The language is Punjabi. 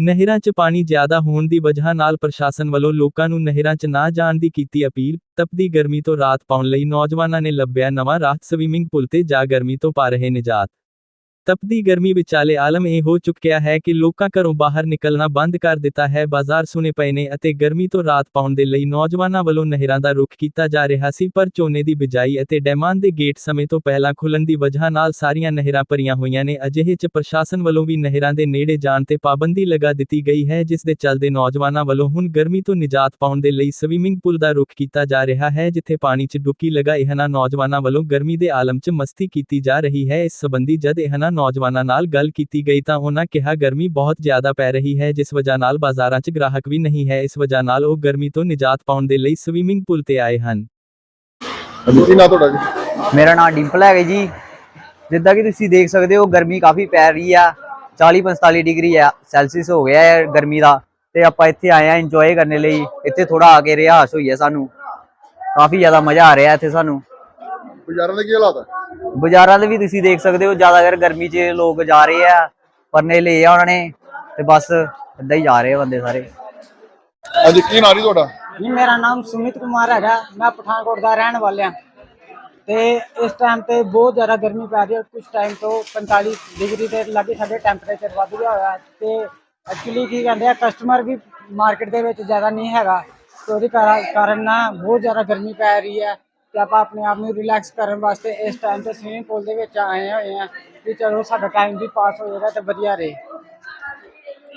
ਨਹਿਰਾਂ 'ਚ ਪਾਣੀ ਜ਼ਿਆਦਾ ਹੋਣ ਦੀ ਵਜ੍ਹਾ ਨਾਲ ਪ੍ਰਸ਼ਾਸਨ ਵੱਲੋਂ ਲੋਕਾਂ ਨੂੰ ਨਹਿਰਾਂ 'ਚ ਨਾ ਜਾਣ ਦੀ ਕੀਤੀ ਅਪੀਲ, ਤਪਦੀ ਗਰਮੀ ਤੋਂ ਰਾਤ ਪਾਉਣ ਲਈ ਨੌਜਵਾਨਾਂ ਨੇ ਲੱਭਿਆ ਨਵਾਂ ਰਾਹ ਸਵੀਮਿੰਗ ਪੂਲ ਤੇ ਜਾ ਗਰਮੀ ਤੋਂ ਪਾ ਰਹੇ ਨਿਜਾਤ। ਤਪਦੀ ਗਰਮੀ ਵਿਚਾਲੇ ਆਲਮ ਇਹ ਹੋ ਚੁੱਕਿਆ ਹੈ ਕਿ ਲੋਕਾਂ ਘਰੋਂ ਬਾਹਰ ਨਿਕਲਣਾ ਬੰਦ ਕਰ ਦਿੱਤਾ ਹੈ। ਬਾਜ਼ਾਰ ਸੁਨੇ ਪਏ ਨੇ ਅਤੇ ਗਰਮੀ ਤੋਂ ਰਾਤ ਪਾਉਣ ਦੇ ਲਈ ਨੌਜਵਾਨਾਂ ਵੱਲੋਂ ਨਹਿਰਾਂ ਦਾ ਰੁਖ ਕੀਤਾ ਜਾ ਰਿਹਾ ਸੀ, ਪਰ ਝੋਨੇ ਦੀ ਬਿਜਾਈ ਅਤੇ ਡੈਮਾਂ ਦੇ ਗੇਟ ਸਮੇਂ ਤੋਂ ਪਹਿਲਾਂ ਖੁੱਲਣ ਦੀ ਵਜ੍ਹਾ ਨਾਲ ਸਾਰੀਆਂ ਨਹਿਰਾਂ ਭਰੀਆਂ ਹੋਈਆਂ ਨੇ। ਅਜਿਹੇ 'ਚ ਪ੍ਰਸ਼ਾਸਨ ਵੱਲੋਂ ਵੀ ਨਹਿਰਾਂ ਦੇ ਨੇੜੇ ਜਾਣ ਤੇ ਪਾਬੰਦੀ ਲਗਾ ਦਿੱਤੀ ਗਈ ਹੈ, ਜਿਸ ਦੇ ਚੱਲਦੇ ਨੌਜਵਾਨਾਂ ਵੱਲੋਂ ਹੁਣ ਗਰਮੀ ਤੋਂ ਨਿਜਾਤ ਪਾਉਣ ਦੇ ਲਈ ਸਵੀਮਿੰਗ ਪੂਲ ਦਾ ਰੁਖ ਕੀਤਾ ਜਾ ਰਿਹਾ ਹੈ, ਜਿੱਥੇ ਪਾਣੀ 'ਚ ਡੁੱਕੀ ਲਗਾ ਇਹਨਾਂ ਨੌਜਵਾਨਾਂ ਵੱਲੋਂ ਗਰਮੀ ਦੇ ਆਲਮ 'ਚ ਮਸਤੀ ਕੀਤੀ ਜਾ ਰਹੀ ਹੈ। ਇਸ ਸਬੰਧੀ ਜਦ ਇਹਨਾਂ ਨੌਜਵਾਨਾਂ ਨਾਲ ਗੱਲ ਕੀਤੀ ਗਈ ਤਾਂ ਉਹਨਾਂ ਕਿਹਾ ਗਰਮੀ ਬਹੁਤ ਜ਼ਿਆਦਾ ਪੈ ਰਹੀ ਹੈ ਜਿਸ ਵਜ੍ਹਾ ਨਾਲ ਬਾਜ਼ਾਰਾਂ 'ਚ ਗ੍ਰਾਹਕ ਵੀ ਨਹੀਂ ਹੈ। ਇਸ ਵਜ੍ਹਾ ਨਾਲ ਉਹ ਗਰਮੀ ਤੋਂ ਨਿਜਾਤ ਪਾਉਣ ਦੇ ਲਈ ਸਵੀਮਿੰਗ ਪੂਲ ਤੇ ਆਏ ਹਨ। ਨਾਂ ਤੁਹਾਡਾ ਜੀ? ਮੇਰਾ ਨਾਮ ਡਿੰਪਲ ਹੈਗਾ ਜੀ। ਜਿੱਦਾਂ ਕਿ ਤੁਸੀਂ ਦੇਖ ਸਕਦੇ ਹੋ ਗਰਮੀ ਕਾਫੀ ਪੈ ਰਹੀ ਆ। 40-45 ਡਿਗਰੀ ਆ ਸੈਲਸੀਅਸ ਹੋ ਗਿਆ ਹੈ ਗਰਮੀ ਦਾ। ਤੇ ਆਪਾਂ ਇੱਥੇ ਆਏ ਆ ਇੰਜੋਏ ਕਰਨ ਲਈ। ਇੱਥੇ ਥੋੜਾ ਆ ਕੇ ਰਿਹਾਸ ਹੋਈ ਹੈ ਸਾਨੂੰ। ਕਾਫੀ ਜ਼ਿਆਦਾ ਮਜ਼ਾ ਆ ਰਿਹਾ ਇੱਥੇ ਸਾਨੂੰ। ਬਾਜ਼ਾਰਾਂ ਦੇ ਕੀ ਹਾਲਾਤ ਹੈ ਬਾਜ਼ਾਰਾਂ ਦੇ ਵੀ ਤੁਸੀਂ ਦੇਖ ਸਕਦੇ ਹੋ ਜ਼ਿਆਦਾਤਰ ਗਰਮੀ 'ਚ ਲੋਕ ਜਾ ਰਹੇ ਆ ਪਰਨੇ ਲਏ ਆ ਉਹਨਾਂ ਨੇ ਤੇ ਬਸ ਏਦਾਂ ਹੀ ਜਾ ਰਹੇ ਆ ਬੰਦੇ ਸਾਰੇ। ਹਾਂਜੀ ਕੀ ਨਾਂ ਜੀ ਤੁਹਾਡਾ? ਜੀ ਮੇਰਾ ਨਾਮ ਸੁਮਿਤ ਕੁਮਾਰ ਹੈਗਾ ਮੈਂ ਪਠਾਨਕੋਟ ਦਾ ਰਹਿਣ ਵਾਲਾ ਤੇ ਇਸ ਟਾਈਮ ਤੇ ਬਹੁਤ ਜ਼ਿਆਦਾ ਗਰਮੀ ਪੈ ਰਹੀ ਹੈ ਕੁਝ ਟਾਈਮ ਤੋਂ 45 ਡਿਗਰੀ ਦੇ ਲਾਗੇ ਸਾਡੇ ਟੈਂਪਰੇਚਰ ਵੱਧ ਗਿਆ ਹੋਇਆ ਤੇ ਐਕਚੁਅਲੀ ਕੀ ਕਹਿੰਦੇ ਆ ਕਸਟਮਰ ਵੀ ਮਾਰਕੀਟ ਦੇ ਵਿੱਚ ਜ਼ਿਆਦਾ ਨਹੀਂ ਹੈਗਾ। ਤੇ ਉਹਦੇ ਕਾਰਾ- ਕਾਰਨ ਨਾ ਬਹੁਤ ਜ਼ਿਆਦਾ ਗਰਮੀ ਪੈ ਰਹੀ ਹੈ। ਤੇ ਆਪਾਂ ਆਪਣੇ ਆਪ ਨੂੰ ਰਿਲੈਕਸ ਕਰਨ ਵਾਸਤੇ ਇਸ ਟਾਈਮ ਤੇ ਸਵਿਮਿੰਗ ਪੂਲ ਦੇ ਵਿੱਚ ਆਏ ਹੋਏ ਆ ਕਿ ਚਲੋ ਸਾਡਾ ਟਾਈਮ ਵੀ ਪਾਸ ਹੋ ਜਾਏਗਾ ਤੇ ਵਧੀਆ ਰਹੇ।